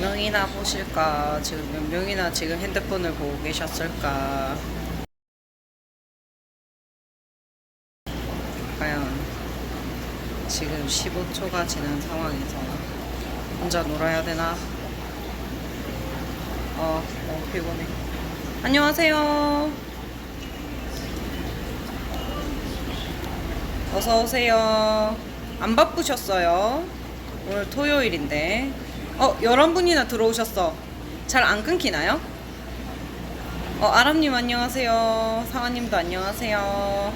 명이나 보실까? 지금 몇 명이나 지금 핸드폰을 보고 계셨을까? 과연 지금 15초가 지난 상황에서 혼자 놀아야 되나? 어, 어 피곤해. 안녕하세요. 어서 오세요. 안 바쁘셨어요? 오늘 토요일인데. 어, 11분이나 들어오셨어. 잘 안 끊기나요? 어, 아람님 안녕하세요. 상아님도 안녕하세요.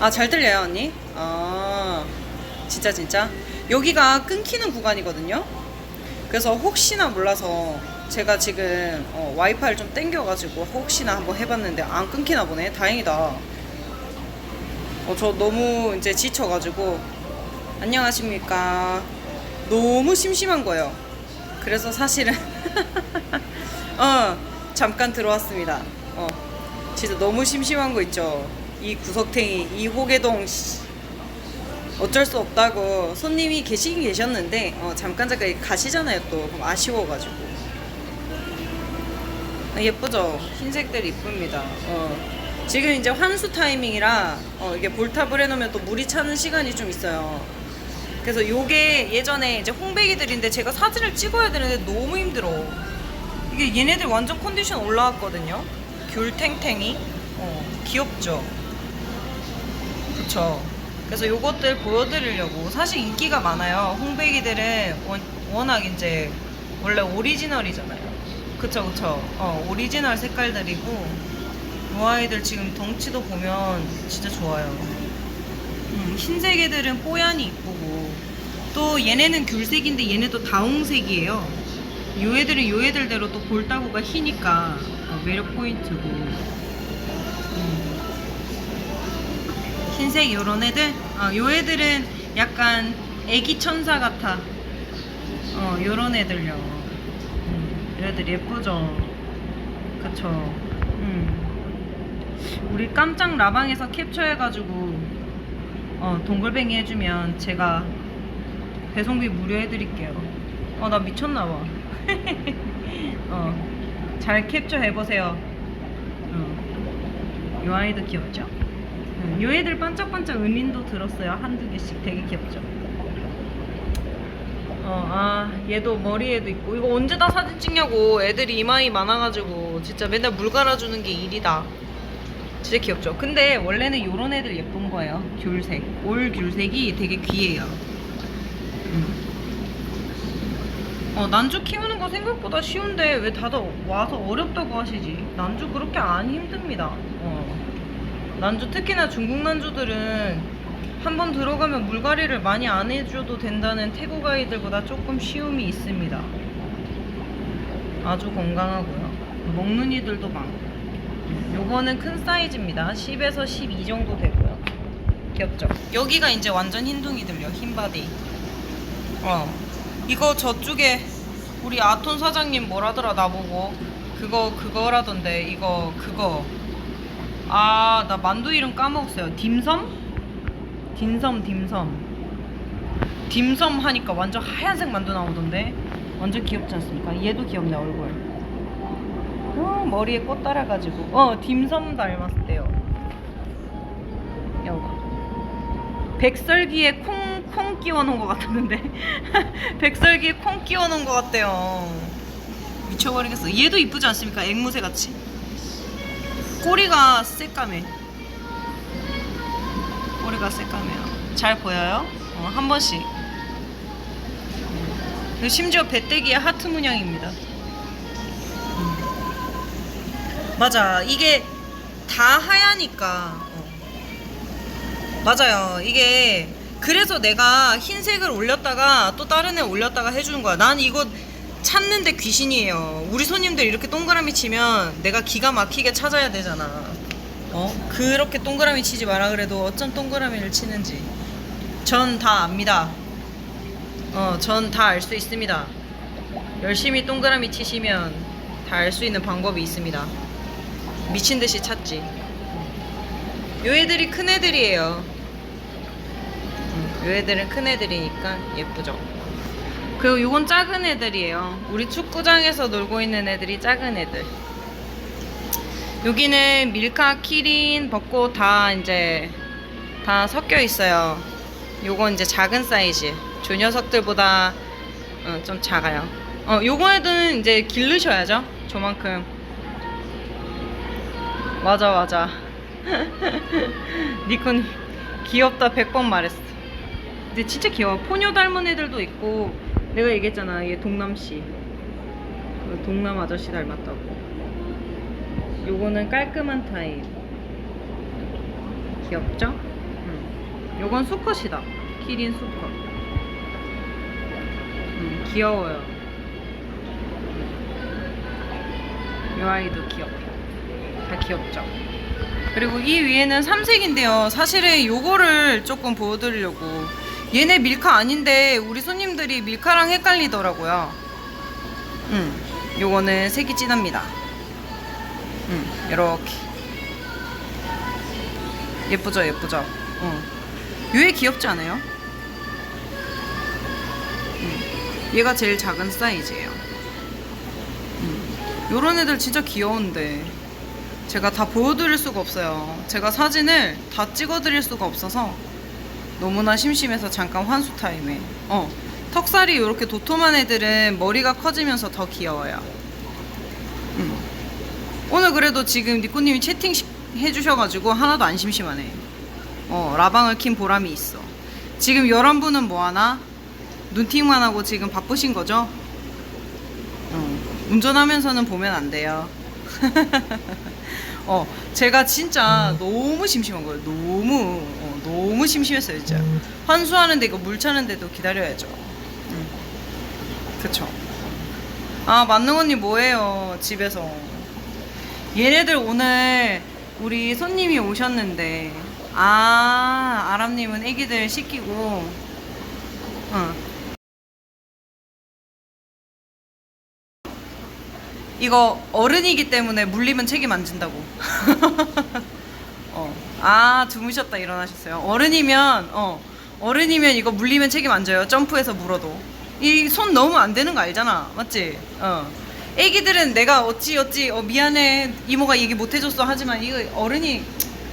아, 잘 들려요, 언니? 아, 진짜, 진짜. 여기가 끊기는 구간이거든요? 그래서 혹시나 몰라서 제가 지금 어, 와이파이를 좀 땡겨가지고 혹시나 한번 해봤는데 안 끊기나 보네. 다행이다. 어, 저 너무 이제 지쳐가지고 안녕하십니까. 너무 심심한 거예요. 그래서 사실은 어 잠깐 들어왔습니다. 어 진짜 너무 심심한 거 있죠. 이 구석탱이 이 호계동 씨. 어쩔 수 없다고 손님이 계시긴 계셨는데 어, 잠깐 잠깐 가시잖아요 또 아쉬워가지고 아, 예쁘죠 흰색들 이쁩니다 어. 지금 이제 환수 타이밍이라 어, 이게 볼탑을 해놓으면 또 물이 차는 시간이 좀 있어요 그래서 요게 예전에 이제 홍배기들인데 제가 사진을 찍어야 되는데 너무 힘들어. 이게 얘네들 완전 컨디션 올라왔거든요. 귤탱탱이? 어, 귀엽죠? 그쵸. 그래서 요것들 보여드리려고. 사실 인기가 많아요. 홍배기들은 원, 워낙 이제 원래 오리지널이잖아요. 그쵸 그쵸. 어 오리지널 색깔들이고 이 아이들 지금 덩치도 보면 진짜 좋아요 음, 흰색 애들은 뽀얀이 이쁘고 또 얘네는 귤색인데 얘네도 다홍색이에요. 요 애들은 요 애들대로 또 볼따구가 희니까 어, 매력 포인트고. 음. 흰색 요런 애들? 어, 요 애들은 약간 애기 천사 같아. 어 요런 애들요. 음, 얘들 예쁘죠? 그쵸? 음. 우리 깜짝 라방에서 캡처해가지고 어 동글뱅이 해주면 제가 배송비 무료 해드릴게요 어 나 미쳤나봐 어 잘 캡처 해보세요 어. 요 아이도 귀엽죠 음, 요 애들 반짝반짝 은린도 들었어요. 한두 개씩 되게 귀엽죠. 어, 아, 얘도 머리에도 있고. 이거 언제 다 사진 찍냐고. 애들이 이마이 많아가지고. 진짜 맨날 물 갈아주는 게 일이다. 진짜 귀엽죠. 근데 원래는 요런 애들 예쁜 거예요. 귤색. 올 귤색이 되게 귀해요. 음. 어, 난주 키우는 거 생각보다 쉬운데 왜 다들 와서 어렵다고 하시지? 난주 그렇게 안 힘듭니다. 어. 난주 특히나 중국 난주들은 한번 들어가면 물갈이를 많이 안 해줘도 된다는 태국 아이들보다 조금 쉬움이 있습니다. 아주 건강하고요. 먹는 이들도 많고. 요거는 큰 사이즈입니다. 10에서 12 정도 되고요. 귀엽죠? 여기가 이제 완전 흰둥이들요. 흰 바디. 어. 이거 저쪽에 우리 아톤 사장님 뭐라더라 나보고 그거 그거라던데 이거 그거 아, 나 만두 이름 까먹었어요. 딤섬? 딤섬, 딤섬. 딤섬 하니까 완전 하얀색 만두 나오던데. 완전 귀엽지 않습니까? 얘도 귀엽네, 얼굴. 어, 머리에 꽃 달아가지고. 어, 딤섬 닮았대요. 여거. 백설기에 콩, 콩 끼워놓은 것 같았는데. 백설기에 콩 끼워놓은 것 같대요. 미쳐버리겠어. 얘도 이쁘지 않습니까? 앵무새 같이. 꼬리가 새까매. 꼬리가 새까매요. 잘 보여요? 어, 한 번씩. 그리고 심지어 배때기에 하트 문양입니다. 맞아. 이게 다 하얘니까. 어. 맞아요. 이게 그래서 내가 흰색을 올렸다가 또 다른 애 올렸다가 해주는 거야. 난 이거 찾는데 귀신이에요. 우리 손님들 이렇게 동그라미 치면 내가 기가 막히게 찾아야 되잖아. 어? 그렇게 동그라미 치지 마라 그래도 어쩜 동그라미를 치는지. 전 다 압니다. 어, 전 다 알 수 있습니다. 열심히 동그라미 치시면 다 알 수 있는 방법이 있습니다. 미친 듯이 찾지. 요 애들이 큰 애들이에요. 음, 요 애들은 큰 애들이니까 예쁘죠. 그리고 요건 작은 애들이에요. 우리 축구장에서 놀고 있는 애들이 작은 애들. 여기는 밀카, 키린, 벚꽃 다 이제 다 섞여 있어요. 요건 이제 작은 사이즈. 조 녀석들보다 어, 좀 작아요. 어, 요거 애들은 이제 기르셔야죠. 저만큼. 맞아, 맞아. 니콘 귀엽다 100번 말했어. 근데 진짜 귀여워. 포뇨 닮은 애들도 있고 내가 얘기했잖아. 얘 동남씨. 그 동남 아저씨 닮았다고. 요거는 깔끔한 타입. 귀엽죠? 응. 요건 수컷이다. 키린 수컷. 음, 귀여워요. 이 아이도 귀엽다. 다 귀엽죠? 그리고 이 위에는 삼색인데요. 사실은 요거를 조금 보여드리려고. 얘네 밀카 아닌데 우리 손님들이 밀카랑 헷갈리더라고요. 음, 요거는 색이 진합니다. 음, 이렇게. 예쁘죠, 예쁘죠? 어. 요애 귀엽지 않아요? 음, 얘가 제일 작은 사이즈예요. 음, 요런 애들 진짜 귀여운데. 제가 다 보여드릴 수가 없어요. 제가 사진을 다 찍어드릴 수가 없어서 너무나 심심해서 잠깐 환수 타임에. 어, 턱살이 이렇게 도톰한 애들은 머리가 커지면서 더 귀여워요. 음. 오늘 그래도 지금 니코님이 채팅 시- 해주셔가지고 하나도 안 심심하네. 어, 라방을 킨 보람이 있어. 지금 11분은 뭐하나? 눈팅만 하고 지금 바쁘신 거죠? 어, 운전하면서는 보면 안 돼요. 어, 제가 진짜 너무 심심한 거예요. 너무, 어, 너무 심심했어요, 진짜. 환수하는데 이거 물 차는데도 기다려야죠. 음. 그쵸. 아, 만능 언니 뭐해요, 집에서. 얘네들 오늘 우리 손님이 오셨는데, 아, 아람님은 애기들 씻기고, 응. 이거 어른이기 때문에 물리면 책임 안 진다고. 어. 아, 주무셨다 일어나셨어요. 어른이면 어. 어른이면 이거 물리면 책임 안 져요. 점프해서 물어도. 이 손 넣으면 안 되는 거 알잖아. 맞지? 어. 애기들은 내가 어찌 어찌 어 미안해 이모가 얘기 못 해줬어 하지만 이거 어른이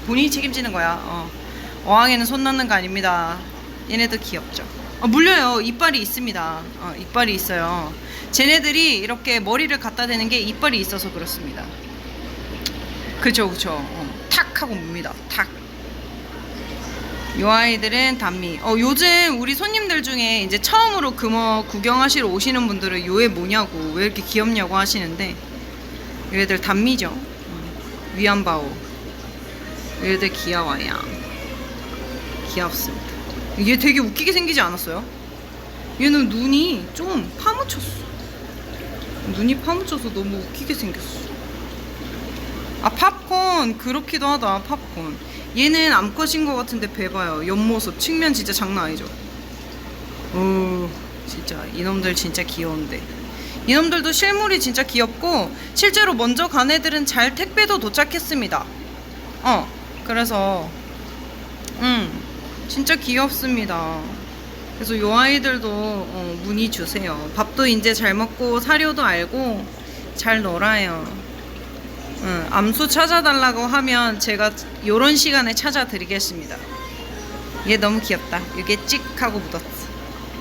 본인이 책임지는 거야. 어. 어항에는 손 넣는 거 아닙니다. 얘네도 귀엽죠. 어, 물려요. 이빨이 있습니다. 어, 이빨이 있어요. 쟤네들이 이렇게 머리를 갖다 대는 게 이빨이 있어서 그렇습니다. 그죠, 그죠. 어, 탁 하고 뭅니다. 탁. 요 아이들은 단미. 어, 요즘 우리 손님들 중에 이제 처음으로 금어 구경하시러 오시는 분들은 요애 뭐냐고, 왜 이렇게 귀엽냐고 하시는데, 얘들 단미죠. 음, 위안바오. 얘들 귀여워요. 귀엽습니다. 얘 되게 웃기게 생기지 않았어요? 얘는 눈이 좀 파묻혔어. 눈이 파묻혀서 너무 웃기게 생겼어. 아 팝콘 그렇기도 하다 팝콘. 얘는 암컷인 것 같은데 배봐요. 옆모습 측면 진짜 장난 아니죠. 어 진짜 이놈들 진짜 귀여운데. 이놈들도 실물이 진짜 귀엽고 실제로 먼저 간 애들은 잘 택배도 도착했습니다. 어 그래서 음 진짜 귀엽습니다. 그래서 요 아이들도 어, 문의 주세요. 밥도 이제 잘 먹고 사료도 알고 잘 놀아요. 응, 암수 찾아달라고 하면 제가 요런 시간에 찾아드리겠습니다. 얘 너무 귀엽다. 이게 찍 하고 묻었어.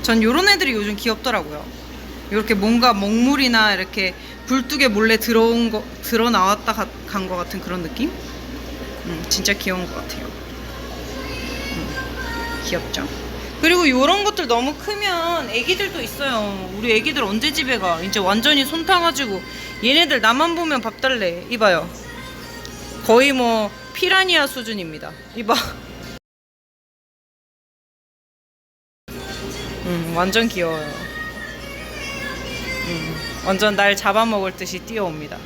전 요런 애들이 요즘 귀엽더라고요. 이렇게 뭔가 먹물이나 이렇게 굴뚝에 몰래 들어온 거 들어 나왔다 간거 같은 그런 느낌? 음, 진짜 귀여운 것 같아요. 귀엽죠? 그리고 요런 것들 너무 크면 애기들도 있어요. 우리 애기들 언제 집에 가? 이제 완전히 손 타가지고 얘네들 나만 보면 밥 달래. 이봐요. 거의 뭐 피라니아 수준입니다. 이봐. 음, 완전 귀여워요. 음, 완전 날 잡아먹을 듯이 뛰어옵니다.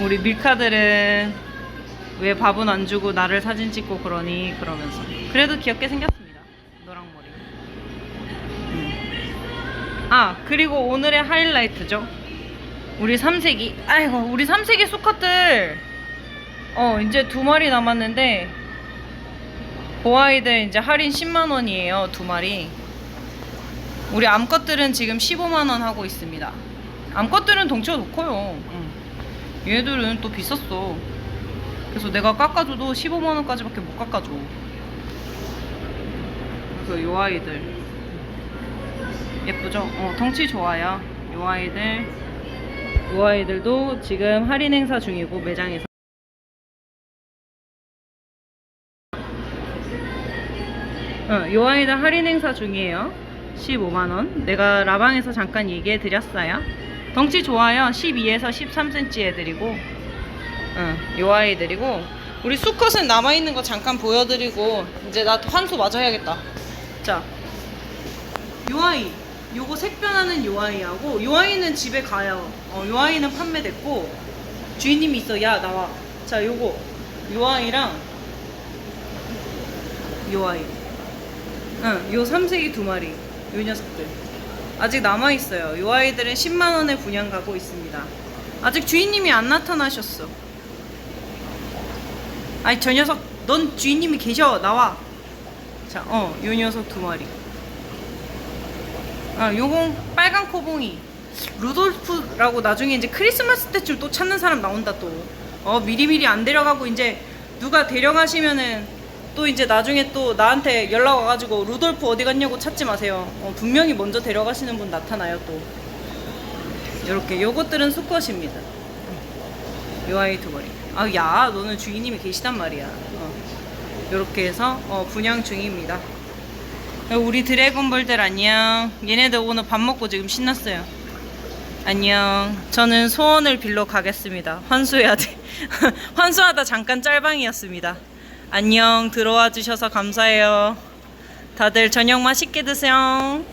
우리 밀카들은 왜 밥은 안 주고 나를 사진 찍고 그러니 그러면서 그래도 귀엽게 생겼습니다 노랑 머리 음. 아 그리고 오늘의 하이라이트죠 우리 삼색이 아이고 우리 삼색이 수컷들 어 이제 두 마리 남았는데 그 아이들 이제 할인 10만 원이에요 두 마리 우리 암컷들은 지금 15만 원 하고 있습니다. 암컷들은 덩치가 더 커요. 응. 얘들은 또 비쌌어. 그래서 내가 깎아줘도 15만 원까지밖에 못 깎아줘. 그래서 요 아이들 예쁘죠? 어, 덩치 좋아요. 요 아이들 요 아이들도 지금 할인 행사 중이고 매장에서. 어, 요 아이들 할인 행사 중이에요. 15만원. 내가 라방에서 잠깐 얘기해 드렸어요. 덩치 좋아요. 12에서 13cm 애들이고, 어, 요 아이들이고, 우리 수컷은 남아있는 거 잠깐 보여드리고, 이제 나 환수 마저 해야겠다. 자, 요 아이. 요거 색변하는 요 아이하고, 요 아이는 집에 가요. 어, 요 아이는 판매됐고, 주인님이 있어. 야, 나와. 자, 요거. 요 아이랑, 요 아이. 응, 요 삼색이 두 마리. 요 녀석들. 아직 남아있어요. 요 아이들은 10만원에 분양 가고 있습니다. 아직 주인님이 안 나타나셨어. 아니, 저 녀석, 넌 주인님이 계셔. 나와. 자, 어, 요 녀석 두 마리. 아, 요건 빨간 코봉이. 루돌프라고 나중에 이제 크리스마스 때쯤 또 찾는 사람 나온다 또. 어, 미리미리 안 데려가고 이제 누가 데려가시면은 또 이제 나중에 또 나한테 연락 와가지고 루돌프 어디 갔냐고 찾지 마세요. 어, 분명히 먼저 데려가시는 분 나타나요 또. 요렇게 요것들은 수컷입니다. 요 아이 두 마리. 아, 야, 너는 주인님이 계시단 말이야. 어. 요렇게 해서 어, 분양 중입니다. 우리 드래곤볼들 안녕. 얘네들 오늘 밥 먹고 지금 신났어요. 안녕. 저는 소원을 빌러 가겠습니다. 환수해야 돼. 환수하다 잠깐 짤방이었습니다. 안녕. 들어와 주셔서 감사해요. 다들 저녁 맛있게 드세요.